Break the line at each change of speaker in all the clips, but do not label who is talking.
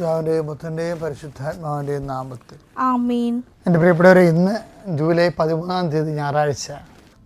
പിതാവിന്റെയും പുത്രന്റെയും പരിശുദ്ധാത്മാവിന്റെയും നാമത്തിൽ.
ആമീൻ.
എന്റെ പ്രിയപ്പെട്ടവരെ ഇന്ന് ജൂലൈ പതിമൂന്നാം തീയതി ഞായറാഴ്ച.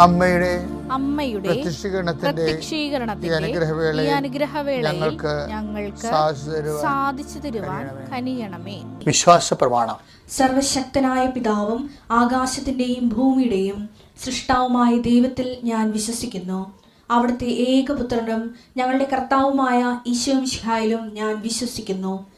അമ്മയുടെ
അമ്മയുടെ
പ്രത്യക്ഷീകരണത്തിന്റെ ഞങ്ങൾക്ക്
ഞങ്ങൾക്ക്
സാധിച്ചു തരുവാൻ
കനിയണമേ.
വിശ്വാസ പ്രമാണം.
സർവശക്തനായ പിതാവും ആകാശത്തിന്റെയും ഭൂമിയുടെയും സൃഷ്ടാവുമായ ദൈവത്തിൽ ഞാൻ വിശ്വസിക്കുന്നു. അവിടുത്തെ ഏകപുത്രനും ഞങ്ങളുടെ കർത്താവുമായ ഈശോ മിശിഹായിലും ഞാൻ വിശ്വസിക്കുന്നു.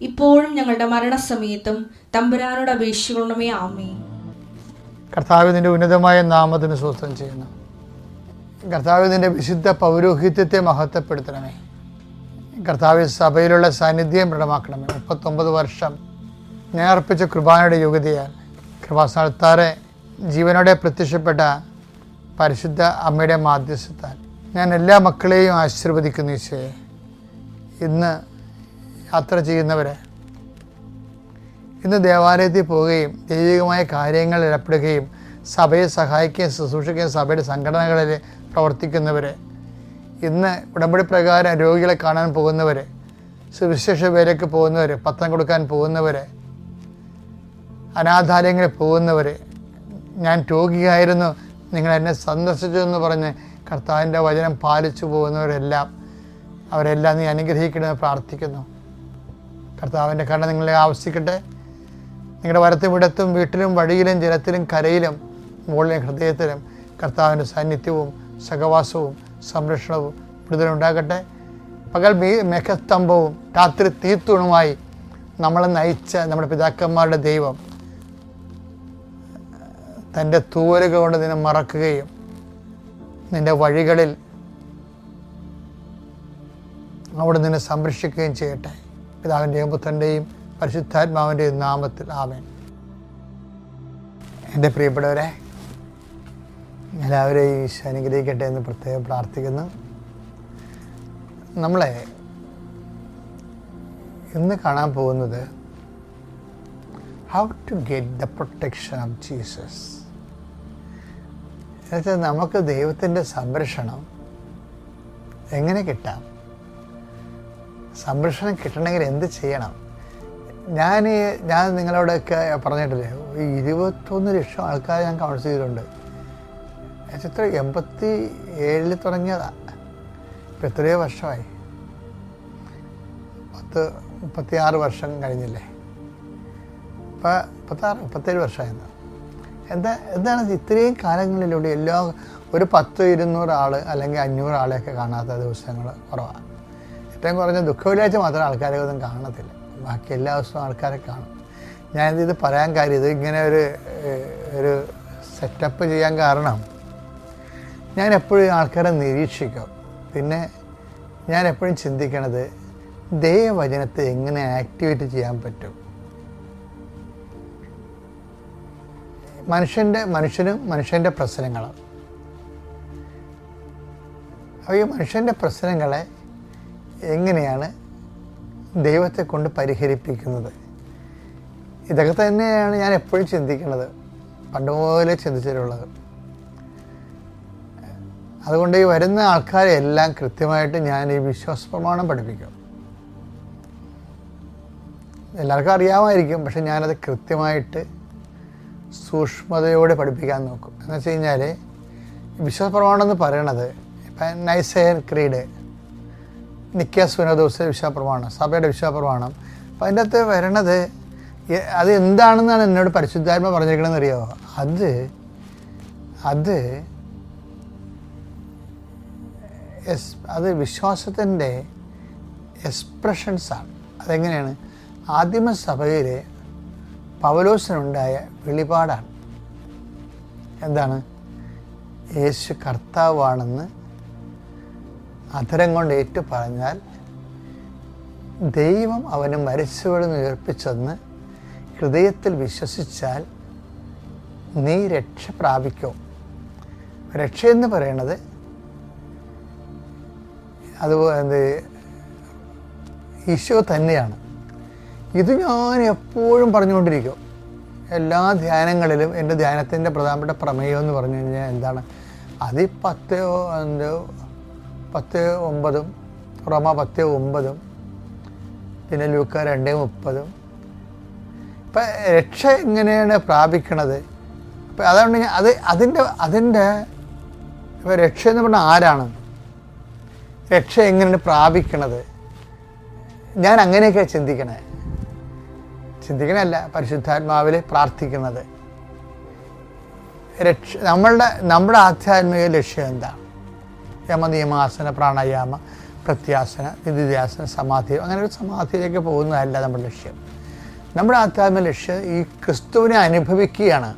ഇപ്പോഴും ഞങ്ങളുടെ മരണസമയത്തും തമ്പുരാനോട് അപേക്ഷിക്കണമേ ആമേ
നിന്റെ ഉന്നതമായ നാമത്തിന് സ്വസ്ഥം ചെയ്യുന്നു. കർത്താവിന്റെ വിശുദ്ധ പൗരോഹിത്യത്തെ മഹത്വപ്പെടുത്തണമേ. കർത്താവ് സഭയിലുള്ള സാന്നിധ്യം ദൃഢമാക്കണമേ മുപ്പത്തൊമ്പത് വർഷം ഞാൻ അർപ്പിച്ച കൃപാനയുടെ യോഗ്യതയാൽ കൃപാസ്ഥാനത്താറെ ജീവനോടെ പ്രത്യക്ഷപ്പെട്ട പരിശുദ്ധ അമ്മയുടെ മാധ്യസ്ഥത്താൽ ഞാൻ എല്ലാ മക്കളെയും ആശീർവദിക്കുന്നു ഈശോയെ. ഇന്ന് യാത്ര ചെയ്യുന്നവരെ. ഇന്ന് ദേവാലയത്തിൽ പോവുകയും ദൈവികമായ കാര്യങ്ങളിൽ ഏർപ്പെടുകയും സഭയെ സഹായിക്കുകയും ശുശ്രൂഷിക്കുകയും സഭയുടെ സംഘടനകളിൽ പ്രവർത്തിക്കുന്നവർ ഇന്ന് ഉടമ്പടി പ്രകാരം രോഗികളെ കാണാൻ പോകുന്നവർ സുവിശേഷ പേരേക്ക് പോകുന്നവർ പത്രം കൊടുക്കാൻ പോകുന്നവർ അനാഥാലയങ്ങളിൽ പോകുന്നവർ ഞാൻ രോഗിയായിരുന്നു നിങ്ങൾ എന്നെ സന്ദർശിച്ചു എന്ന് പറഞ്ഞ് കർത്താവിന്റെ വചനം പാലിച്ചു പോകുന്നവരെല്ലാം അവരെല്ലാം നീ അനുഗ്രഹിക്കണമെന്ന് പ്രാർത്ഥിക്കുന്നു. കർത്താവിന്റെ കണ്ണ് നിങ്ങളെ ആവശ്യിക്കട്ടെ. നിങ്ങളുടെ വരത്തും ഇടത്തും വീട്ടിലും വഴിയിലും ജലത്തിലും കരയിലും മുകളിലും ഹൃദയത്തിലും കർത്താവിന്റെ സാന്നിധ്യവും സഹവാസവും സംരക്ഷണവും വിടുതലുണ്ടാകട്ടെ പകൽ മേഘസ്തംഭവും രാത്രി തീത്തുണുമായി നമ്മളെ നയിച്ച നമ്മുടെ പിതാക്കന്മാരുടെ ദൈവം തന്റെ തൂവലുകൾ കൊണ്ട് നിന്നെ മറക്കുകയും നിന്റെ വഴികളിൽ അവിടെ നിന്നെ സംരക്ഷിക്കുകയും ചെയ്യട്ടെ. പിതാവിന്റെയും പുത്രന്റെയും പരിശുദ്ധാത്മാവിന്റെയും നാമത്തിൽ ആമേൻ. എന്റെ പ്രിയപ്പെട്ടവരെ എല്ലാവരെയും ഈശോ അനുഗ്രഹിക്കട്ടെ എന്ന് പ്രത്യേകം പ്രാർത്ഥിക്കുന്നു. നമ്മളെ ഇന്ന് കാണാൻ പോകുന്നത് how to get the protection of Jesus എന്നുവെച്ചാൽ നമുക്ക് ദൈവത്തിന്റെ സംരക്ഷണം എങ്ങനെ കിട്ടാം? സംരക്ഷണം കിട്ടണമെങ്കിൽ എന്ത് ചെയ്യണം? ഞാൻ ഞാൻ നിങ്ങളോടൊക്കെ പറഞ്ഞിട്ടില്ലേ ഈ ഇരുപത്തൊന്ന് ലക്ഷം ആൾക്കാർ ഞാൻ കൗൺസിൽ ചെയ്തിട്ടുണ്ട്. എത്ര എൺപത്തി ഏഴിൽ തുടങ്ങിയതാണ് ഇപ്പം എത്രയോ വർഷമായി. പത്ത് മുപ്പത്തിയാറ് വർഷം കഴിഞ്ഞില്ലേ? ഇപ്പം മുപ്പത്താറ് മുപ്പത്തേഴ് വർഷമായിരുന്നു എന്താ എന്താണ് ഇത്രയും കാലങ്ങളിലൂടെ എല്ലാ ഒരു പത്ത് ഇരുന്നൂറ് ആൾ അല്ലെങ്കിൽ അഞ്ഞൂറ് ആളെയൊക്കെ കാണാത്ത ദിവസങ്ങൾ കുറവാണ് ഏറ്റവും കുറഞ്ഞ ദുഃഖവിലാഴ്ച മാത്രം ആൾക്കാരെ ഒന്നും കാണത്തില്ല. ബാക്കി എല്ലാ ദിവസവും ആൾക്കാരെ കാണും. ഞാൻ ഇത് പറയാൻ കാര്യം ഇത് ഇങ്ങനെ ഒരു ഒരു സെറ്റപ്പ് ചെയ്യാൻ കാരണം ഞാൻ എപ്പോഴും ആൾക്കാരെ നിരീക്ഷിക്കും. പിന്നെ ഞാൻ എപ്പോഴും ചിന്തിക്കണത് ദൈവവചനത്തെ എങ്ങനെ ആക്ടിവേറ്റ് ചെയ്യാൻ പറ്റും? മനുഷ്യന്റെ മനുഷ്യനും മനുഷ്യന്റെ പ്രശ്നങ്ങളും അപ്പോൾ ഈ മനുഷ്യന്റെ പ്രശ്നങ്ങളെ എങ്ങനെയാണ് ദൈവത്തെ കൊണ്ട് പരിഹരിപ്പിക്കുന്നത്? ഇതൊക്കെ തന്നെയാണ് ഞാൻ എപ്പോഴും ചിന്തിക്കുന്നത്. പണ്ടുപോലെ ചിന്തിച്ചിട്ടുള്ളത്. അതുകൊണ്ട് ഈ വരുന്ന ആൾക്കാരെ എല്ലാം കൃത്യമായിട്ട് ഞാൻ ഈ വിശ്വാസ പ്രമാണം പഠിപ്പിക്കും. എല്ലാവർക്കും അറിയാമായിരിക്കും പക്ഷെ ഞാനത് കൃത്യമായിട്ട് സൂക്ഷ്മതയോടെ പഠിപ്പിക്കാൻ നോക്കും. എന്ന് വെച്ച് കഴിഞ്ഞാൽ വിശ്വാസ പ്രമാണം എന്ന് പറയണത് ഇപ്പം നൈസയൻ ക്രീഡ് നിക്കാസ് വിനോദോസ വിശ്വാപ്രമാണം സഭയുടെ വിശ്വാപ്രമാണം. അപ്പോൾ അപ്പം അതിന്റെ അകത്ത് വരണത് അത് എന്താണെന്നാണ് എന്നോട് പരിശുദ്ധാത്മ പറഞ്ഞിരിക്കണമെന്ന് അറിയാമോ അത് അത് എസ് അത് വിശ്വാസത്തിന്റെ എക്സ്പ്രഷൻസാണ്. അതെങ്ങനെയാണ്? ആദിമസഭയിലെ പവലോസിനുണ്ടായ വെളിപാടാണ്. എന്താണ്? യേശു കർത്താവാണെന്ന് അധരം കൊണ്ട് ഏറ്റു പറഞ്ഞാൽ ദൈവം അവനെ മരിച്ചവരിൽ നിന്ന് ഉയർപ്പിച്ചെന്ന് ഹൃദയത്തിൽ വിശ്വസിച്ചാൽ നീ രക്ഷ പ്രാപിക്കും. രക്ഷയെന്ന് പറയണത് അതുപോലെ എന്ത് ഈശോ തന്നെയാണ്. ഇത് ഞാൻ എപ്പോഴും പറഞ്ഞുകൊണ്ടിരിക്കും. എല്ലാ ധ്യാനങ്ങളിലും എന്റെ ധ്യാനത്തിന്റെ പ്രധാനപ്പെട്ട പ്രമേയം എന്ന് പറഞ്ഞു കഴിഞ്ഞാൽ എന്താണ്? അതിൽ പത്തോ എന്തോ പത്ത് ഒമ്പതും റോമ പത്ത് ഒമ്പതും പിന്നെ ലൂക്ക രണ്ട് മുപ്പതും. ഇപ്പം രക്ഷ എങ്ങനെയാണ് പ്രാപിക്കണത്? അപ്പം അതുകൊണ്ട് അത് അതിന്റെ അതിന്റെ ഇപ്പം രക്ഷ എന്ന് പറഞ്ഞാൽ ആരാണ്? രക്ഷ എങ്ങനെയാണ് പ്രാപിക്കണത്? ഞാൻ അങ്ങനെയൊക്കെ ചിന്തിക്കണേ. ചിന്തിക്കണല്ല പരിശുദ്ധാത്മാവിൽ പ്രാർത്ഥിക്കുന്നത് രക്ഷ നമ്മളുടെ നമ്മുടെ ആധ്യാത്മിക ലക്ഷ്യം എന്താണ് യമനിയമാസന പ്രാണായാമ പ്രത്യാസന നിധിധ്യാസന സമാധി അങ്ങനെ ഒരു സമാധിയിലേക്ക് പോകുന്നതല്ല നമ്മുടെ ലക്ഷ്യം. നമ്മുടെ ആധ്യാത്മിക ലക്ഷ്യം ഈ ക്രിസ്തുവിനെ അനുഭവിക്കുകയാണ്.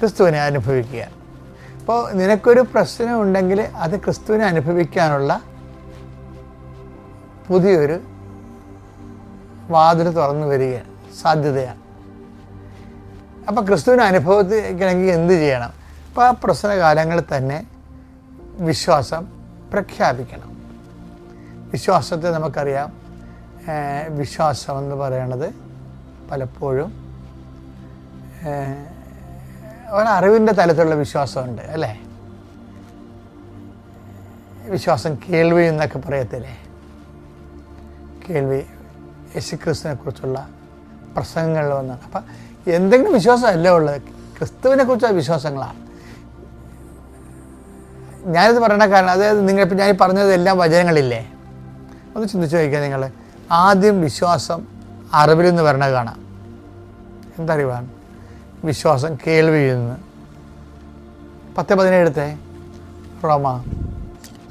ക്രിസ്തുവിനെ അനുഭവിക്കുക അപ്പോൾ നിനക്കൊരു പ്രശ്നം ഉണ്ടെങ്കിൽ അത് ക്രിസ്തുവിനെ അനുഭവിക്കാനുള്ള പുതിയൊരു വാതിൽ തുറന്നു വരികയാണ് സാധ്യതയാണ്. അപ്പോൾ ക്രിസ്തുവിനെ അനുഭവത്തിക്കണമെങ്കിൽ എന്ത് ചെയ്യണം? അപ്പോൾ ആ പ്രശ്നകാലങ്ങളിൽ തന്നെ വിശ്വാസം പ്രഖ്യാപിക്കണം. വിശ്വാസത്തെ നമുക്കറിയാം. വിശ്വാസം എന്ന് പറയണത് പലപ്പോഴും ഒരറിവിന്റെ തലത്തിലുള്ള വിശ്വാസമുണ്ട് അല്ലേ? വിശ്വാസം കേൾവി എന്നൊക്കെ പറയത്തില്ലേ? കേൾവി യേശുക്രിസ്തുവിനെ കുറിച്ചുള്ള പ്രസംഗങ്ങളിൽ വന്നാണ്. അപ്പം എന്തെങ്കിലും വിശ്വാസമല്ല ഉള്ളത്? ക്രിസ്തുവിനെ കുറിച്ചുള്ള വിശ്വാസങ്ങളാണ്. ഞാനിത് പറയേണ്ട കാരണം അതായത് നിങ്ങളിപ്പോൾ ഞാൻ പറഞ്ഞത് എല്ലാം വചനങ്ങളില്ലേ? ഒന്ന് ചിന്തിച്ച് നോക്കുക നിങ്ങൾ ആദ്യം വിശ്വാസം അറിവിൽ നിന്ന് വരണ കാണാം. എന്തറിവാണ് വിശ്വാസം കേൾവിയിൽ നിന്ന്. പത്ത് പതിനേഴത്തെ റോമ.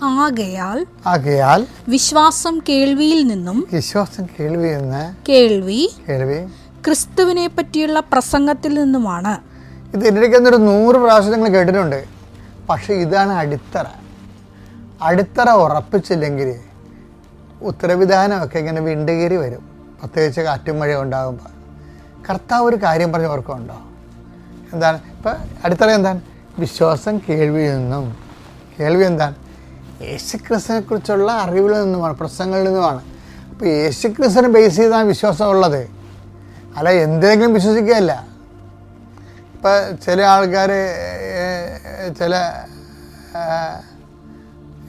ആകയാൽ
ആകയാൽ
വിശ്വാസം കേൾവിയിൽ നിന്നും
വിശ്വാസം കേൾവിയിൽ നിന്ന്
കേൾവി
കേൾവി
ക്രിസ്തുവിനെ പറ്റിയുള്ള പ്രസംഗത്തിൽ നിന്നുമാണ്.
ഇത് ഒരു നൂറ് പ്രാവശ്യം നിങ്ങൾ കേട്ടിട്ടുണ്ട്. പക്ഷേ ഇതാണ് അടിത്തറ. അടിത്തറ ഉറപ്പിച്ചില്ലെങ്കിൽ ഉത്തരവിധാനമൊക്കെ ഇങ്ങനെ വിണ്ടുകീറി വരും. പ്രത്യേകിച്ച് കാറ്റും മഴ ഉണ്ടാകുമ്പോൾ. കർത്താവ് ഒരു കാര്യം പറഞ്ഞ് ഓർക്കുന്നുണ്ടോ? എന്താണ്? ഇപ്പം അടിത്തറ എന്താണ്? വിശ്വാസം കേൾവിയിൽ നിന്നും. കേൾവി എന്താണ്? യേശുക്രിസ്തുവിനെ കുറിച്ചുള്ള അറിവിൽ നിന്നുമാണ് പ്രസംഗങ്ങളിൽ നിന്നുമാണ്. അപ്പോൾ യേശുക്രിസ്തുവിനെ ബേസ് ചെയ്താണ് വിശ്വാസം ഉള്ളത്. അല്ല എന്തെങ്കിലും വിശ്വസിക്കുകയല്ല. ഇപ്പം ചില ആൾക്കാർ ചില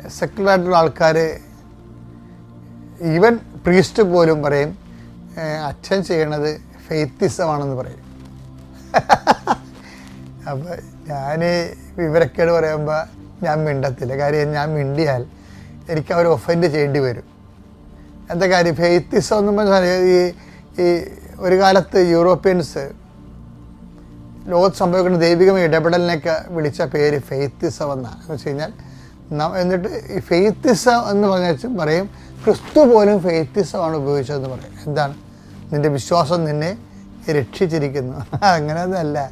സെക്കുലറായിട്ടുള്ള ആൾക്കാർ ഈവൻ പ്രീസ്റ്റ് പോലും പറയും അച്ഛൻ ചെയ്യണത് ഫെയ്ത്തിസമാണെന്ന് പറയും. അപ്പോൾ ഞാൻ വിവരക്കേട് പറയുമ്പോൾ ഞാൻ മിണ്ടത്തില്ല. കാര്യം ഞാൻ മിണ്ടിയാൽ എനിക്ക് അവർ ഒഫൻഡ് ചെയ്യേണ്ടി വരും. എന്താ കാര്യം? ഫെയ്ത്തിസം എന്ന് പറഞ്ഞാൽ ഈ ഈ ഒരു കാലത്ത് യൂറോപ്യൻസ് ലോകത്ത് സംഭവിക്കുന്ന ദൈവികമായ ഇടപെടലിനൊക്കെ വിളിച്ച പേര് ഫെയ്ത്തിസം എന്നാണ്. എന്ന് വെച്ച് കഴിഞ്ഞാൽ എന്നിട്ട് ഈ ഫെയ്ത്തിസം എന്ന് പറഞ്ഞാൽ പറയും ക്രിസ്തു പോലും ഫെയ്ത്തിസമാണ് ഉപയോഗിച്ചതെന്ന് പറയും. എന്താണ്? നിന്റെ വിശ്വാസം നിന്നെ രക്ഷിച്ചിരിക്കുന്നു. അങ്ങനെയൊന്നുമല്ല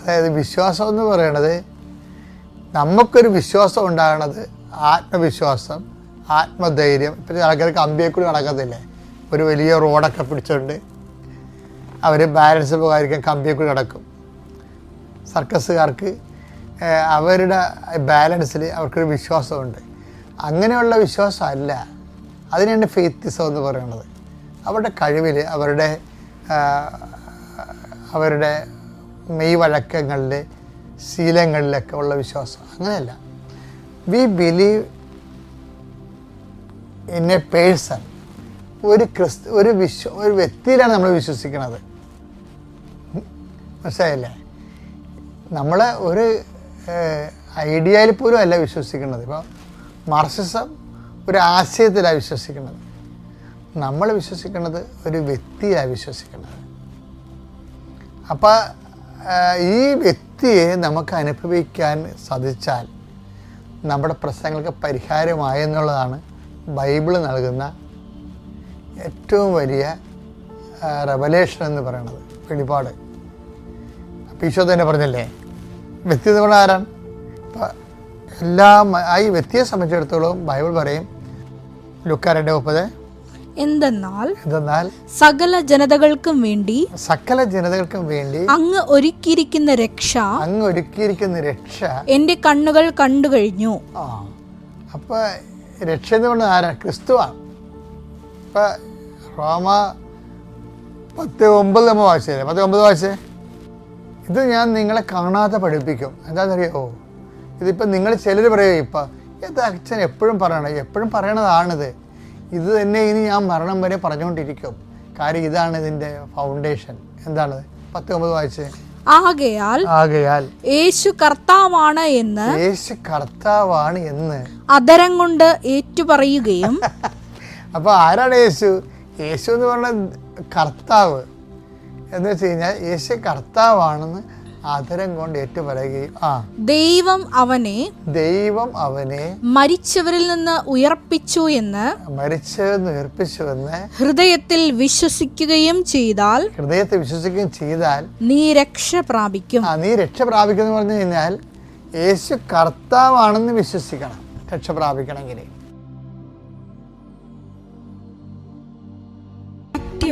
അതായത് വിശ്വാസം എന്ന് പറയണത് നമുക്കൊരു വിശ്വാസം ഉണ്ടാകണത് ആത്മവിശ്വാസം ആത്മധൈര്യം. ഇപ്പം ആൾക്കാർക്ക് അമ്പിയെ കൂടി നടക്കത്തില്ലേ? ഒരു വലിയ റോഡൊക്കെ പിടിച്ചുകൊണ്ട് അവർ ബാലൻസ് പോകാതിരിക്കാൻ കമ്പിയെ കൂടി നടക്കും. സർക്കസുകാർക്ക് അവരുടെ ബാലൻസിൽ അവർക്കൊരു വിശ്വാസമുണ്ട്. അങ്ങനെയുള്ള വിശ്വാസമല്ല. അതിനാണ് ഫെയ്ത്തിസം എന്ന് പറയുന്നത്. അവരുടെ കഴിവിൽ അവരുടെ അവരുടെ മെയ് വഴക്കങ്ങളിൽ ശീലങ്ങളിലൊക്കെ ഉള്ള വിശ്വാസം അങ്ങനെയല്ല. We believe in a person ഒരു ക്രിസ്തു ഒരു വിശ്വ ഒരു വ്യക്തിയിലാണ് നമ്മൾ വിശ്വസിക്കുന്നത്. മനസ്സിലായില്ലേ? നമ്മൾ ഒരു ഐഡിയയിൽ പോലും അല്ല വിശ്വസിക്കുന്നത്. ഇപ്പോൾ മാർക്സിസം ഒരു ആശയത്തിലാണ് വിശ്വസിക്കുന്നത്. നമ്മൾ വിശ്വസിക്കുന്നത് ഒരു വ്യക്തിയാണ് വിശ്വസിക്കുന്നത്. അപ്പോൾ ഈ വ്യക്തിയെ നമുക്ക് അനുഭവിക്കാൻ സാധിച്ചാൽ നമ്മുടെ പ്രശ്നങ്ങൾക്ക് പരിഹാരമായെന്നുള്ളതാണ് ബൈബിൾ നൽകുന്ന ഏറ്റവും വലിയ റെവലേഷൻ എന്ന് പറയുന്നത്. വെളിപാട്. ഈശോ തന്നെ പറഞ്ഞല്ലേ? വ്യക്തി പറഞ്ഞാൽ ആരാണ്? എല്ലാ ഈ വ്യക്തിയെ സംബന്ധിച്ചിടത്തോളം ബൈബിൾ പറയും ലുക്കാരന്റെ മുപ്പത്.
എന്തെന്നാൽ
എന്തെന്നാൽ
സകല ജനതകൾക്കും വേണ്ടി
സകല ജനതകൾക്കും വേണ്ടി
അങ്ങ് ഒരുക്കിയിരിക്കുന്ന രക്ഷ
അങ്ങ് ഒരുക്കിയിരിക്കുന്ന രക്ഷ
എന്റെ കണ്ണുകൾ കണ്ടു കഴിഞ്ഞു.
ആ അപ്പോൾ രക്ഷ എന്ന് പറഞ്ഞാൽ ആരാണ് ക്രിസ്തുവാണ് ഇപ്പം റോമ പത്ത് ഒമ്പത് നമ്മൾ വായിച്ചേ പത്ത് ഒമ്പത് വായിച്ചേ? ഇത് ഞാൻ നിങ്ങളെ കാണാതെ പഠിപ്പിക്കും. എന്താണെന്നറിയോ? ഇതിപ്പോൾ നിങ്ങൾ ചിലർ പറയുമോ ഇപ്പം ഇത് അച്ഛൻ എപ്പോഴും പറയണം എപ്പോഴും പറയണതാണിത്. ഇത് തന്നെ ഇനി ഞാൻ മരണം വരെ പറഞ്ഞുകൊണ്ടിരിക്കും. കാര്യം ഇതാണ് ഇതിന്റെ ഫൗണ്ടേഷൻ എന്താണത് പത്ത് ഒമ്പത് വായിച്ച്.
ആകയാൽ
ആകയാൽ
യേശു കർത്താവാണ് എന്ന്
യേശു കർത്താവാണ് എന്ന്.
അതരം കൊണ്ട് ഏറ്റുപറയുകയും
അപ്പോൾ ആരാണ് യേശു? യേശു എന്ന് പറഞ്ഞ കർത്താവ്. എന്ന് വെച്ച് കഴിഞ്ഞാൽ യേശു കർത്താവാണെന്ന് ആദരം കൊണ്ട് ഏറ്റുപറയുകയും ആ.
ദൈവം അവനെ
ദൈവം അവനെ
മരിച്ചവരിൽ നിന്ന് ഉയർപ്പിച്ചു എന്ന്
മരിച്ചവരിന്ന് ഉയർപ്പിച്ചു എന്ന്
ഹൃദയത്തിൽ വിശ്വസിക്കുകയും ചെയ്താൽ
ഹൃദയത്തിൽ വിശ്വസിക്കുകയും ചെയ്താൽ
നീ രക്ഷ പ്രാപിക്കും.
ആ നീ രക്ഷ പ്രാപിക്കുന്നു പറഞ്ഞു കഴിഞ്ഞാൽ യേശു കർത്താവാണെന്ന് വിശ്വസിക്കണം. രക്ഷ പ്രാപിക്കണമെങ്കിൽ.